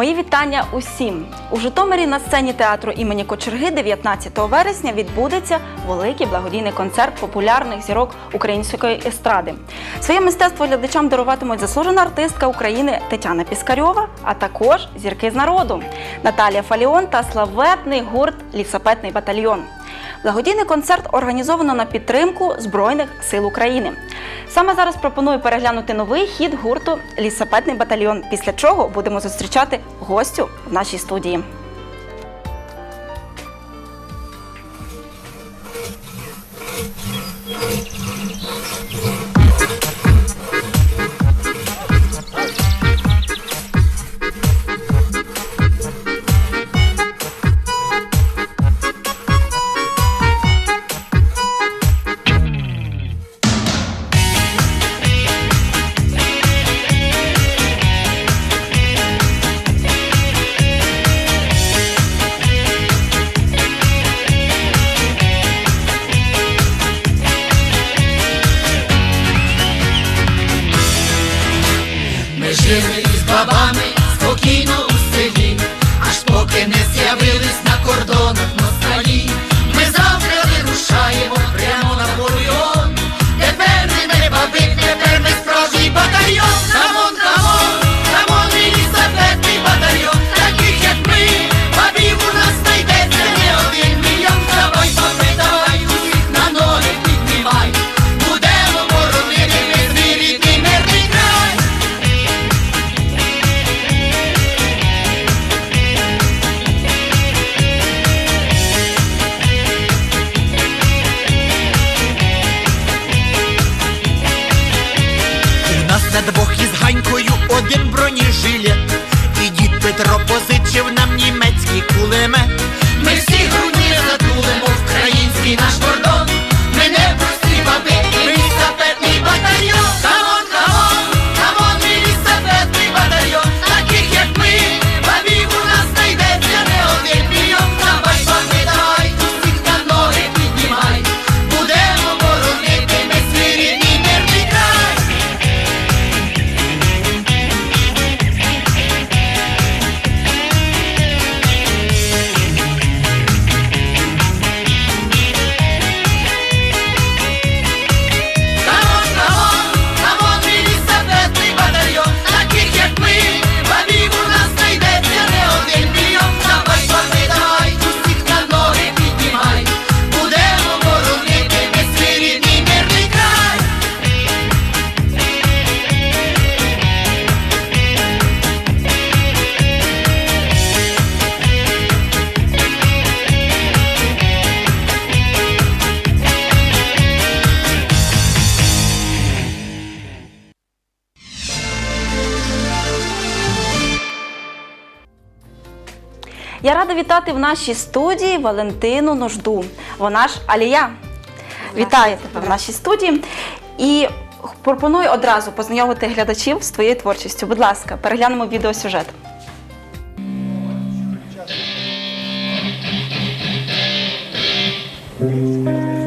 Мої вітання усім. У Житомирі на сцені театру імені Кочерги 19 вересня відбудеться великий благодійний концерт популярних зірок української естради. Своє мистецтво глядачам даруватимуть заслужена артистка України Тетяна Піскарьова, а також зірки з народу Наталія Фаліон та славетний гурт Лісапетний батальйон. Благодійний концерт організовано на підтримку Збройних сил України. Саме зараз пропоную переглянути новий хід гурту Лісапетний батальйон. Після чого будемо зустрічати гостю в нашій студії. Ми один бронежилет Я рада вітати в нашій студії Валентину Нужду. Вона ж Алія. Вітаю тебе в нашій студії. І пропоную одразу познайомити глядачів з твоєю творчістю. Будь ласка, переглянемо відеосюжет. Все,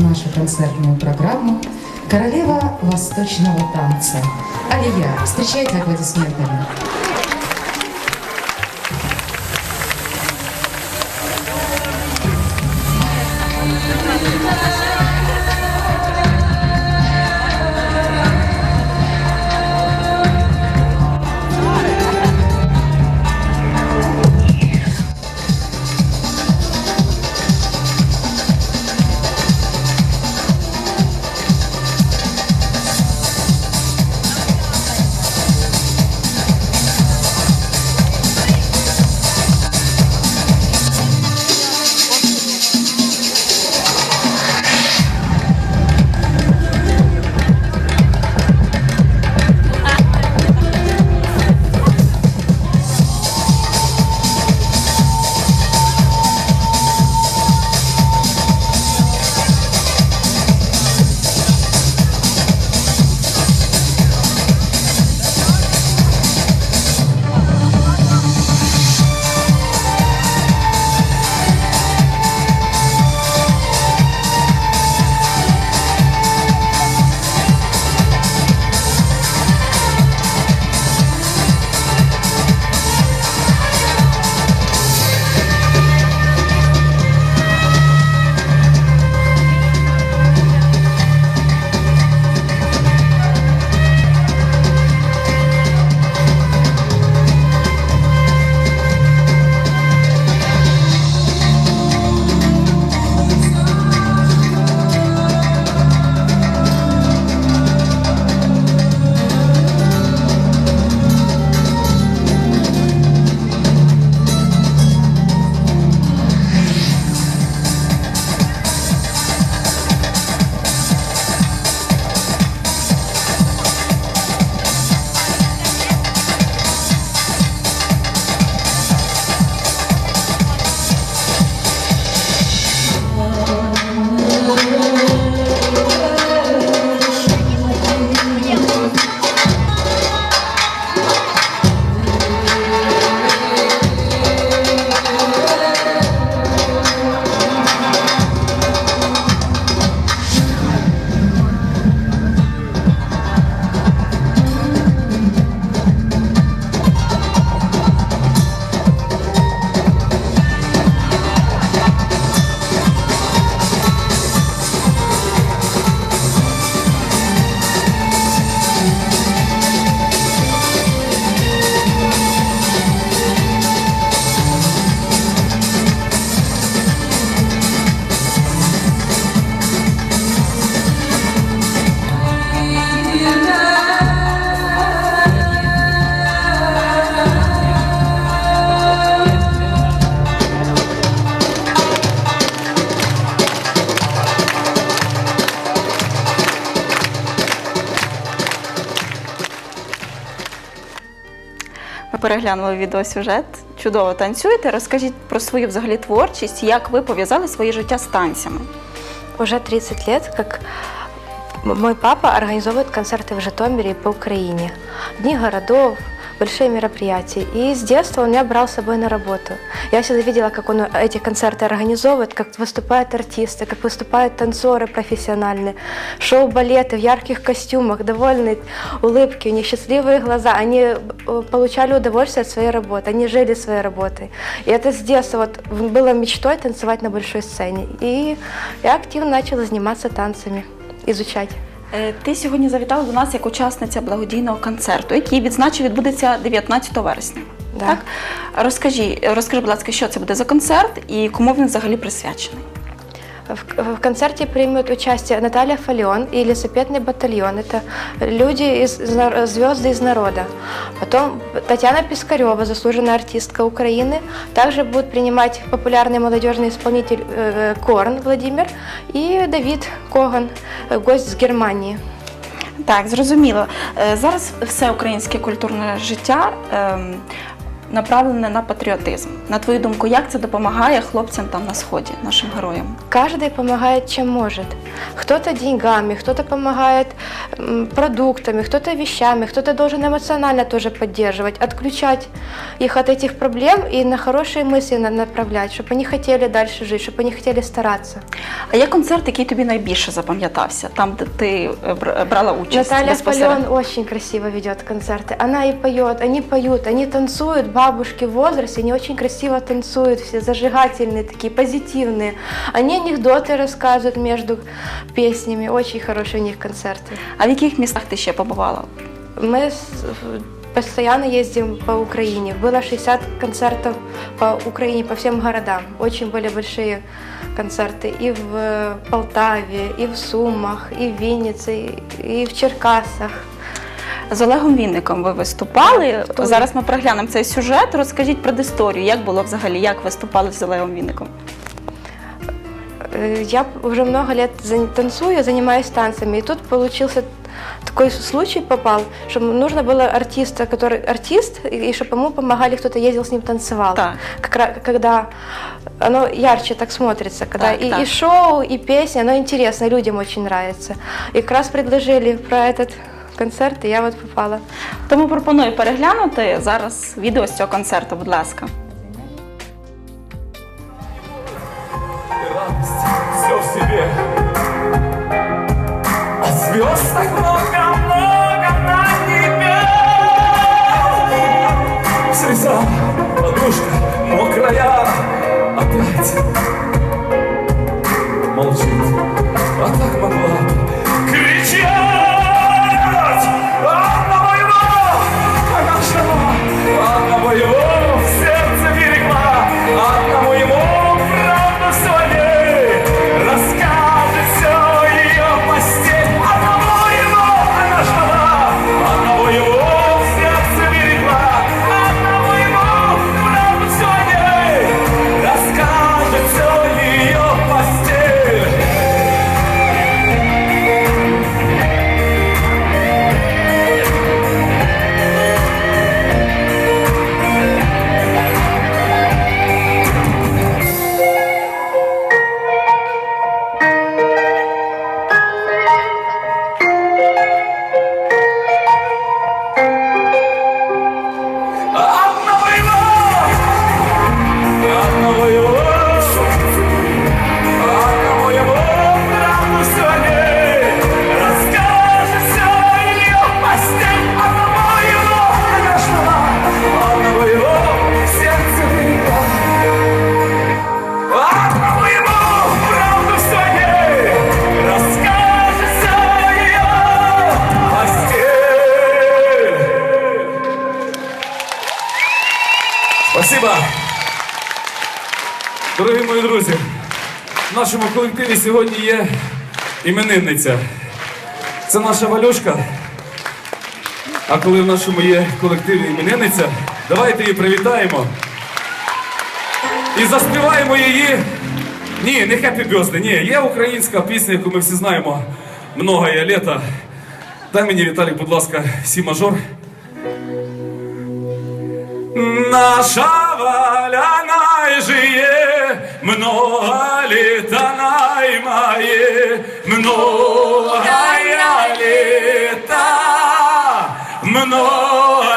нашу концертную программу королева восточного танца. Алия, встречайте аплодисментами. Переглянула відеосюжет. Чудово танцюєте. Розкажіть про свою взагалі творчість, як ви пов'язали своє життя з танцями. Уже 30 лет, как мой папа организовывает концерты в Житомире и по Украине. Дни городов, большие мероприятия. И с детства он меня брал с собой на работу. Я всегда видела, как он эти концерты организовывает, как выступают артисты, как выступают танцоры профессиональные, шоу-балеты в ярких костюмах, довольные улыбки, у них счастливые глаза. Они э, получали удовольствие от своей работы, они жили своей работой. И это с детства вот было мечтой танцевать на большой сцене. И я активно начала заниматься танцами, изучать. Е, Ти сьогодні завітала до нас як учасниця благодійного концерту, який відзначив відбудеться 19 вересня. Да. Так? Розкажи, розкажи, будь ласка, що це буде за концерт і кому він взагалі присвячений? В, в концерте примут участие Наталья Фалион и лесопедный батальон. Это люди, из, звезды из народа. Потом Татьяна Пискарева, заслуженная артистка Украины. Также будет принимать популярный молодежный исполнитель э, Корн Владимир и Давид Коган, э, гость с Германии. Так, зрозуміло. Е, Зараз все українське культурне життя ем, направлене на патріотизм. На твою думку, як це допомагає хлопцям там на сході, нашим героям? Каждый помогает, чем может. Кто-то деньгами, кто-то помогает м, продуктами, кто-то вещами, кто-то должен эмоционально тоже поддерживать, отключать их от этих проблем и на хорошие мысли на- направлять, чтобы они хотели дальше жить, чтобы они хотели стараться. А є концерт, який тобі найбільше запам'ятався, там, де ти е, бр- брала участь Наталья безпосередньо? Фалеон очень красиво ведет концерты. Она и поет, они поют, они танцуют, бабушки в возрасте, они очень красиво танцуют, все зажигательные такие, позитивные. Они анекдоты рассказывают между песнями, очень хорошие у них концерты. А в яких містах ти ще побувала? Мы с- постоянно ездим по Украине. Было 60 концертов по Украине, по всем городам. Очень были большие концерты и в э, Полтаве, и в Сумах, и в Виннице, и- и в Черкасах. З Олегом Вінником ви виступали. Хто Зараз ми проглянемо цей сюжет. Розкажіть про історію, як було взагалі, як виступали з Олегом Вінником. Э, Я уже много лет за- танцую, занимаюсь танцами, и тут получился такой случай попал, что нужно было артиста, который артист, и, и чтобы ему помогали, кто-то ездил с ним танцевал. Так. Как ра- когда оно ярче так смотрится, когда Так, и, так. и шоу, и песня, оно интересно, людям очень нравится. И как раз предложили про этот концерт, і я от попала. Тому пропоную переглянути зараз відео з цього концерту, будь ласка. Нашому колективі сьогодні є іменинниця. Це наша Валюшка. А коли в нашому є колективі іменинниця, давайте її привітаємо. І заспіваємо її. Ні, не Happy Birthday, ні, є українська пісня, яку ми всі знаємо. Многое літо. Дай мені, Віталій, будь ласка, сі мажор. Наша Валя найжиє, много літа наймає, многая літа, многая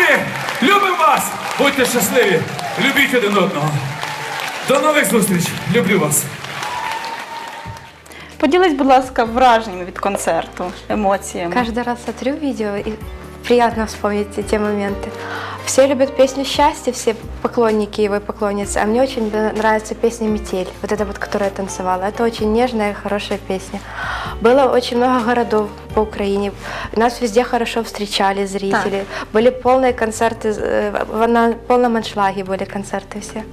Молодці! Любимо вас! Будьте щасливі! Любіть один одного! До нових зустріч! Люблю вас! Поділись, будь ласка, враженнями від концерту, емоціями. Каждый раз смотрю видео и приятно вспомнить те моменты. Все любят песню «Счастье», все поклонники его и поклонницы, а мне очень нравится песня «Метель», вот эта вот, которую я танцевала. Это очень нежная и хорошая песня. Было очень много городов по Украине. Нас везде хорошо встречали зрители. Были полные концерты, э, на полном аншлаге были концерты все.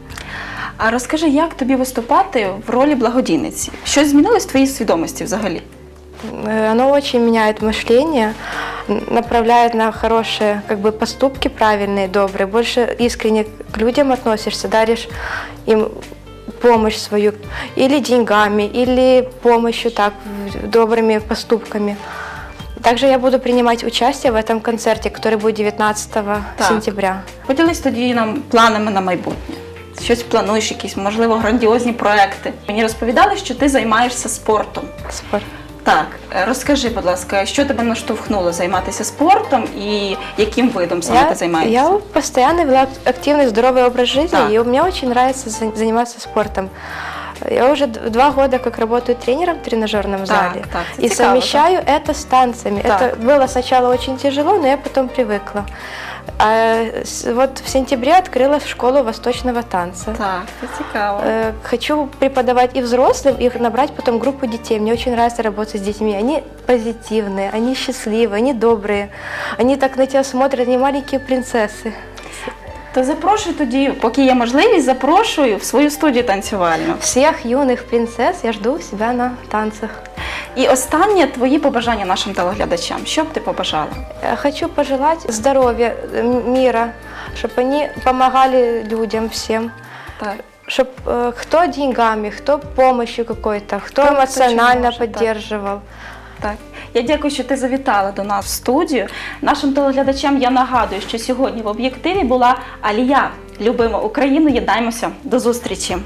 А розкажи, як тобі виступати в ролі благодійниці? Щось змінилось в твоїй свідомості взагалі? Э, Оно очень меняет мышление, н- направляет на хорошие как бы, поступки правильные, добрые. Больше искренне к людям относишься, даришь им помощь свою или деньгами, или помощью так, в- добрыми поступками. Также я буду принимать участие в этом концерте, который будет 19 Так. сентября. Поділись тоді нам планами на майбутнє. Щось плануєш, якісь, можливо, грандіозні проекти. Мені розповідали, що ти займаєшся спортом. Спорт. Так, е, розкажи, будь ласка, що тебе наштовхнуло займатися спортом і яким видом саме ти займаєшся? я постоянно вела активный, здоровый образ жизни, Так. и мне очень нравится за- заниматься спортом. Я уже д- два года как работаю тренером в тренажерном Так, зале так, это и цікаво, совмещаю это с танцами. Так. Это было сначала очень тяжело, но я потом привыкла. А с- вот в сентябре открыла школу восточного танца. Так, це цікаво. Э, Хочу преподавать и взрослым, и набрать потом группу детей. Мне очень нравится работать с детьми. Они позитивные, они счастливые, они добрые. Они так на тебя смотрят, они маленькие принцессы. То запрошую тоді, поки є можливість, запрошую в свою студію танцювальну. Всех юных принцесс я жду у себя на танцах. І останнє твої побажання нашим телеглядачам. Що б ти побажала? Я Хочу пожелать здоровья, э, мира, чтобы они помогали людям всем. Так. Чтобы кто деньгами, кто помощью какой-то, кто Кто эмоционально чем может, так. поддерживал. так, я дякую, що ти завітала до нас в студію. Нашим телеглядачам я нагадую, що сьогодні в об'єктиві була Алія. Любимо Україну, єднаймося. До зустрічі.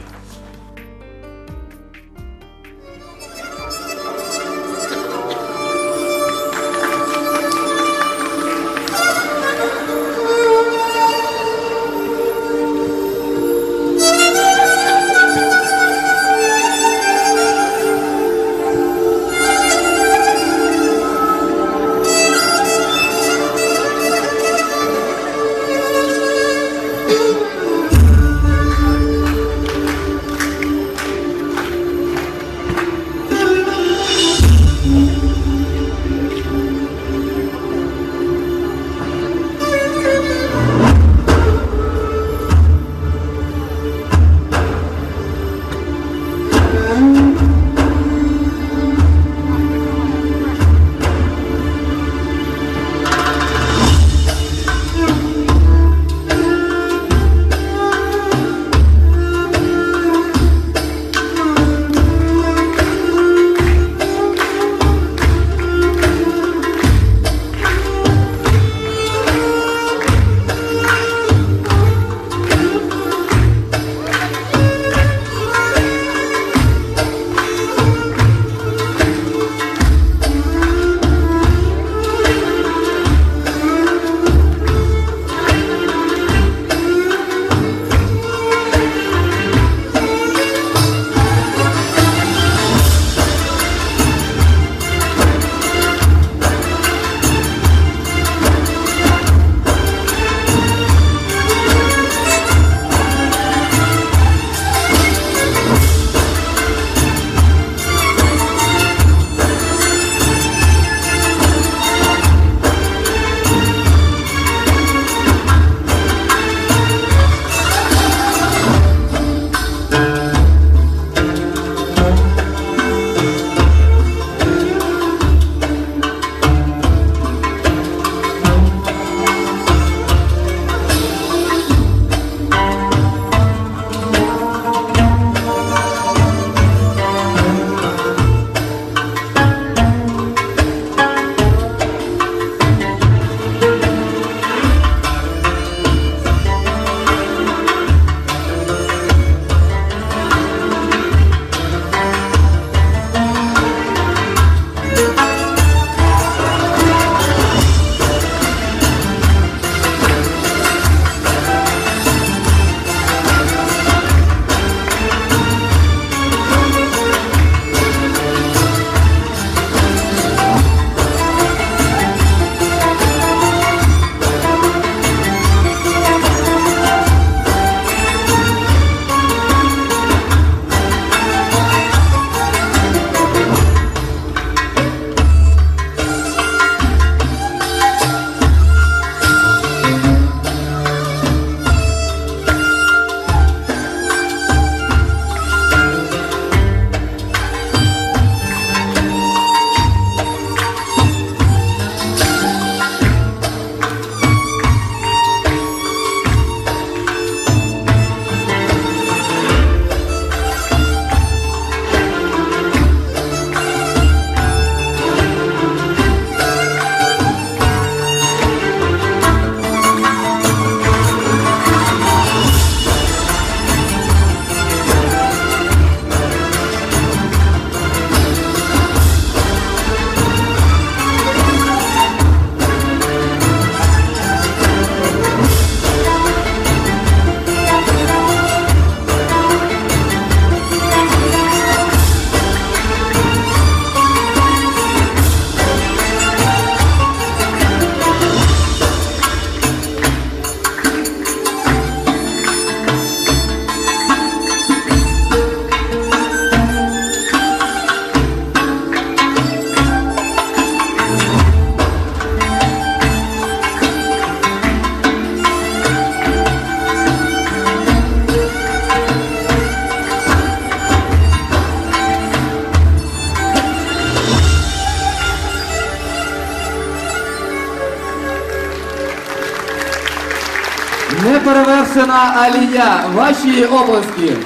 Арсена Алія. Ваші обласки.